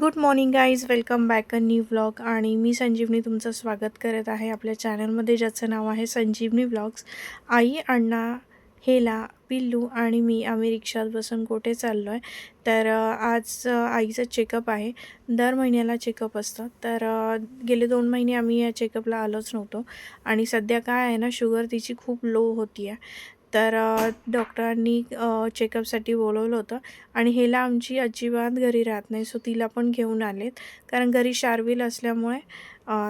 Good morning guys welcome back a new vlog आणि मी संजीवनी तुमचं स्वागत करत आहे आपल्या चॅनलमध्ये ज्याचं नाव आहे संजीवनी व्लॉग्स आई अण्णा हेला पिल्लू आणि मी आम्ही रिक्षात बसून कुठे चाललो आहे तर आज आईचं चेकअप आहे. दर महिन्याला चेकअप असतं. तर गेले दोन महिने आम्ही या चेकअपला आलोच नव्हतो. आणि सध्या काय आहे ना शुगर तिची खूप लो होती आहे तर डॉक्टरांनी चेकअपसाठी बोलवलं होतं आणि हेला आमची अजिबात घरी राहत नाही सो तिला पण घेऊन आलेत. कारण घरी शार्विल असल्यामुळे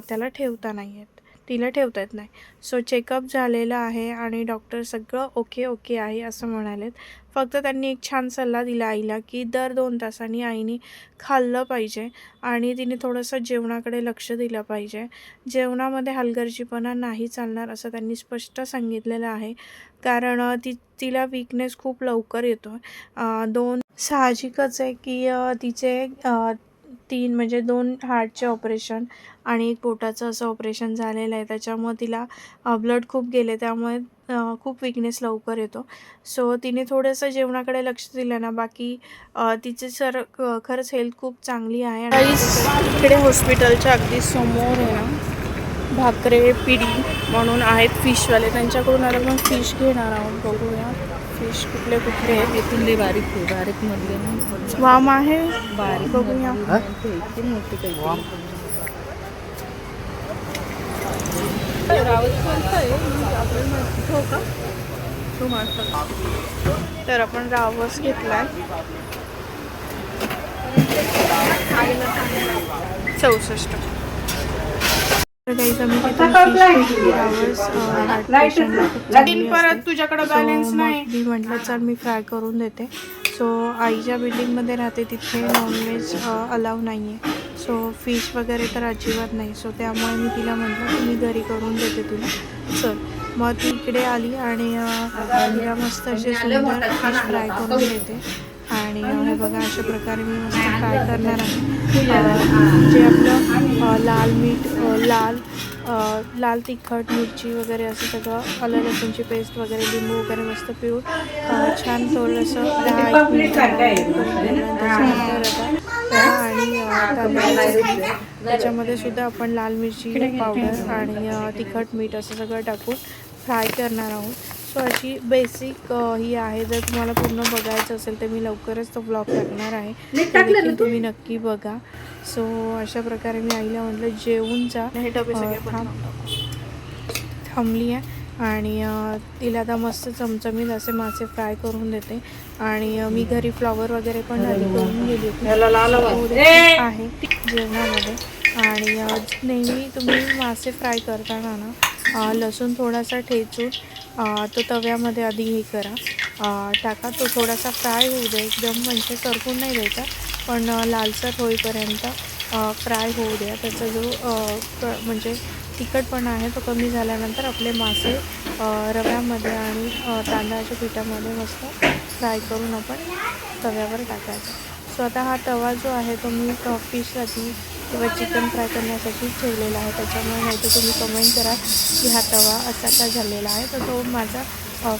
त्याला ठेवता नाही येत. तिला ठेवता येत नाही. सो चेकअप झालेलं आहे आणि डॉक्टर सगळं ओके ओके आहे असं म्हणालेत. फक्त त्यांनी एक छान सल्ला दिला आईला की दर दोन तासांनी आईने खाल्लं पाहिजे आणि तिने थोडंसं जेवणाकडे लक्ष दिलं पाहिजे. जेवणामध्ये हलगर्जीपणा नाही चालणार असं त्यांनी स्पष्ट सांगितलेलं आहे. कारण ती तिला वीकनेस खूप लवकर येतो दोन साहजिकच आहे की तिचे तीन म्हणजे दोन हार्टचे ऑपरेशन आणि एक पोटाचं असं ऑपरेशन झालेलं आहे. त्याच्यामुळे तिला ब्लड खूप गेले त्यामुळे खूप विकनेस लवकर येतो. सो तिने थोडंसं जेवणाकडे लक्ष दिलं ना बाकी तिची तिचे सर खरंच हेल्थ खूप चांगली आहे आणि इकडे हॉस्पिटलच्या अगदी समोर आहे ना भाकरे पिढी म्हणून आहेत फिशवाले त्यांच्याकडून आता आपण फिश घेणार आहोत बघूया. फिश कुठले कुठले आहेत? बारीक आहे बारीक मधले ना वाम आहे? बारीक बघूया. मधले ते इतकी मोठी काही हो का? तर आपण रावस घेतलाय. चौसष्ट. असते. तुझ्याकडे So, मग मी म्हटलं चल मी फ्राय करून देते. सो आईच्या बिल्डिंगमध्ये राहते तिथे नॉनव्हेज अलाव नाही आहे सो फिश वगैरे तर अजिबात नाही. सो त्यामुळे मी तिला म्हटलं की मी घरी करून देते तुला. चल. मग ती इकडे आली आणि तिला मस्त असे सुंदर फिश फ्राय करून देते. आणि हे बघा अशा प्रकारे मी मस्त फ्राय करणार आहे. जे आपलं लाल मीठ लाल लाल तिखट मिरची वगैरे असं सगळं आलं लसूणची पेस्ट वगैरे लिंबू वगैरे मस्त पिळून अ, छान आता पोहा आणि तांदळाचं त्याच्यामध्ये सुद्धा आपण लाल मिरची पावडर आणि तिखट मीठ असं सगळं टाकून फ्राय करणार आहोत. सो अशी बेसिक ही आहे. जर तुम्हाला पूर्ण बघायचं असेल तर मी लवकरच तो ब्लॉग टाकणार आहे. तुम्ही नक्की बघा. सो अशा प्रकारे मी आईला म्हटलं जेवून जा. हे. थांबली आहे. आणि तिला आता मस्त चमचमीत असे मासे फ्राय करून देते. आणि मी घरी फ्लॉवर वगैरे पण आधी करून गेली होती. आहे जेवणामध्ये. आणि नेहमी तुम्ही मासे फ्राय करताना ना लसूण थोडासा ठेचून तो तव्यामध्ये आधी हे करा. टाका तो थोडासा फ्राय होऊ द्या एकदम म्हणजे करपून नाही द्यायचा पण लालसर होईपर्यंत फ्राय होऊ द्या. त्याचा जो म्हणजे तिखटपणा आहे तो कमी झाल्यानंतर आपले मासे रव्यामध्ये आणि तांदळाच्या पिठामध्ये मस्त फ्राय करून आपण तव्यावर टाकायचा. सो आता हा तवा जो आहे तो मी फिशसाठी किंवा चिकन फ्राय करण्यासाठी ठेवलेला आहे. त्याच्यामुळे नाही तर तुम्ही कमेंट करा की हा तवा असा का झालेला आहे. तर तो माझा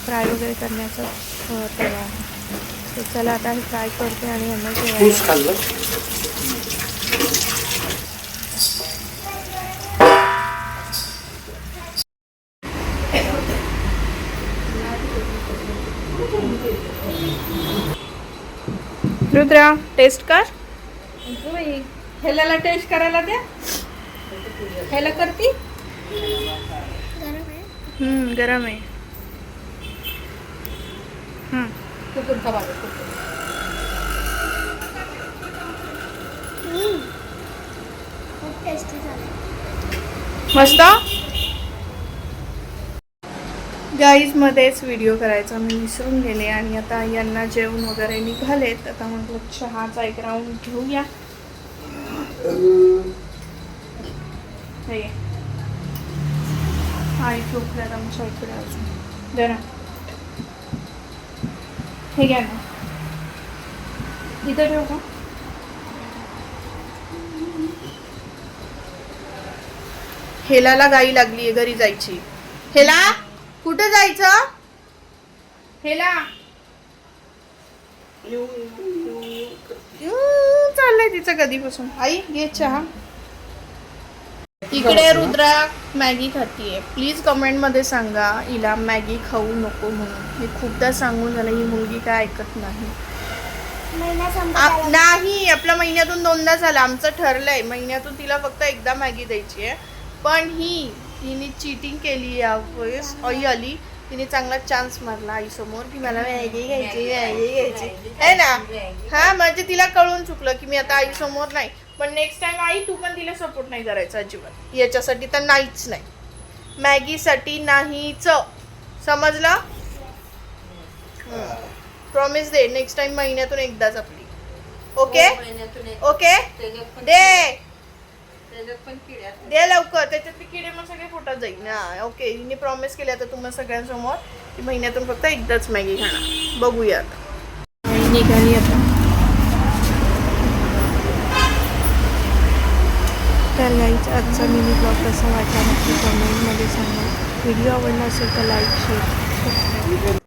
फ्राय वगैरे करण्याचा तवा आहे. तर चला आता हे फ्राय करते आणि यांना जेवायला रुद्रा टेस्ट कर. ह्याला टेस्ट करायला द्या. ह्याला करती. हम्म, गरम आहे. खा. मस्त? गाईज मध्येच व्हिडिओ करायचा. मी विसरून गेले आणि आता यांना जेवण वगैरे निघालेत. आता म्हटलं चहाचा एक राऊंड घेऊया. हे. घे. आई झोपल्यात आमच्या इकडे अजून. जरा. हे घ्या ना. इथं ठेवू का? हेलाला गाई लागलीये घरी जायची. हेला कुठं जायचं? हेला. चाललंय तिचं कधीपासून? आई घे चहा. इकडे रुद्रा मॅगी खातीये. प्लीज कमेंटमध्ये सांगा हिला मॅगी खाऊ नको म्हणून. मी खूपदा सांगून झालं ही मुलगी काय ऐकत नाही. आप- नाही आपल्या महिन्यातून दोनदा झाला. आमचं ठरलंय. महिन्यातून तिला फक्त एकदा मॅगी द्यायची आहे पण ही तिने चिटिंग केली यावेळेस आली. तिने चांगला चान्स मारला आई समोर की मला मॅगी घ्यायची मॅगी घ्यायची आहे ना? हा म्हणजे तिला कळून चुकलं की मी आता आई समोर नाही. पण नेक्स्ट टाइम आई तू पण तिला सपोर्ट नाही करायचा अजिबात. याच्यासाठी तर नाहीच नाही. मॅगीसाठी नाहीच. समजलं? प्रॉमिस दे नेक्स्ट टाइम महिन्यातून एकदाच आपली. ओके ओके दे! दे लवकर त्याच्यातले किडे मग सगळे फुटत जाईल. ना ओके हिने प्रॉमिस केले आता तुम्हाला सगळ्यांसमोर की महिन्यातून फक्त एकदाच मॅगी खाणार. बघूयात निघाली आता. तर गाईच आजचा मिनी ब्लॉग कसा वाटला नक्की कमेंटमध्ये सांगा. व्हिडिओ आवडला असेल तर लाईक शेअर